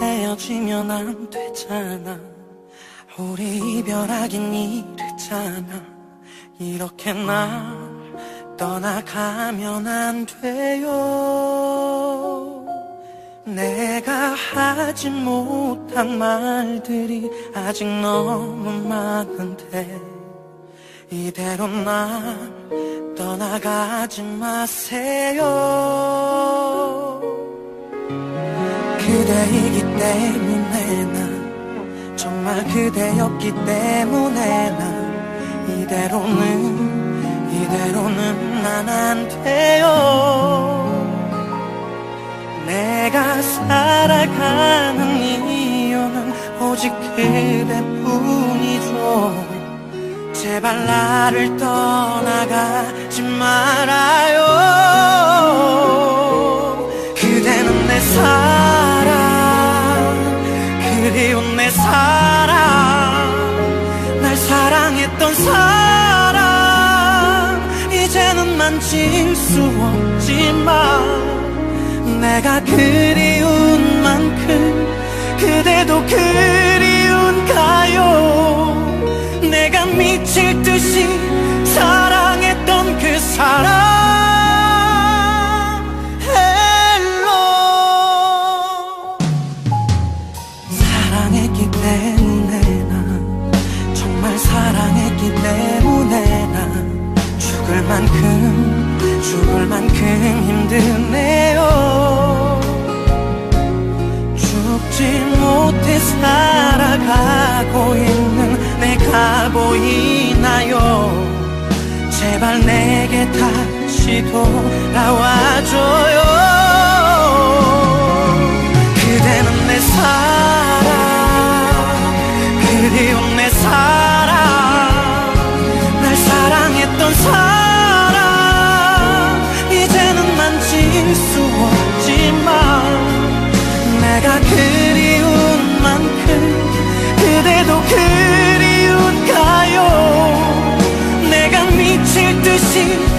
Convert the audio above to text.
헤어지면 안 되잖아. 우리 이별하긴 이르잖아. 이렇게 날 떠나가면 안 돼요. 내가 하지 못한 말들이 아직 너무 많은데 이대로 날 떠나가지 마세요 그대이기 때문에 난 정말 그대였기 때문에 난 이대로는 이대로는 난 안 돼요. 내가 살아가는 이유는 오직 그대뿐이죠. 제발 나를 떠나가지 말아요 사랑했던 사랑 이제는 만질 수 없지만 내가 그리운 만큼 그대도 그리운가요. 내가 미칠 듯이 사랑했던 그 사람 사랑했기 때문에 사랑했기 때문에 난 죽을 만큼 죽을 만큼 힘드네요. 죽지 못해 살아가고 있는 내가 보이나요? 제발 내게 다시 돌아와줘요. 그대는 내 사랑 그리운 ti.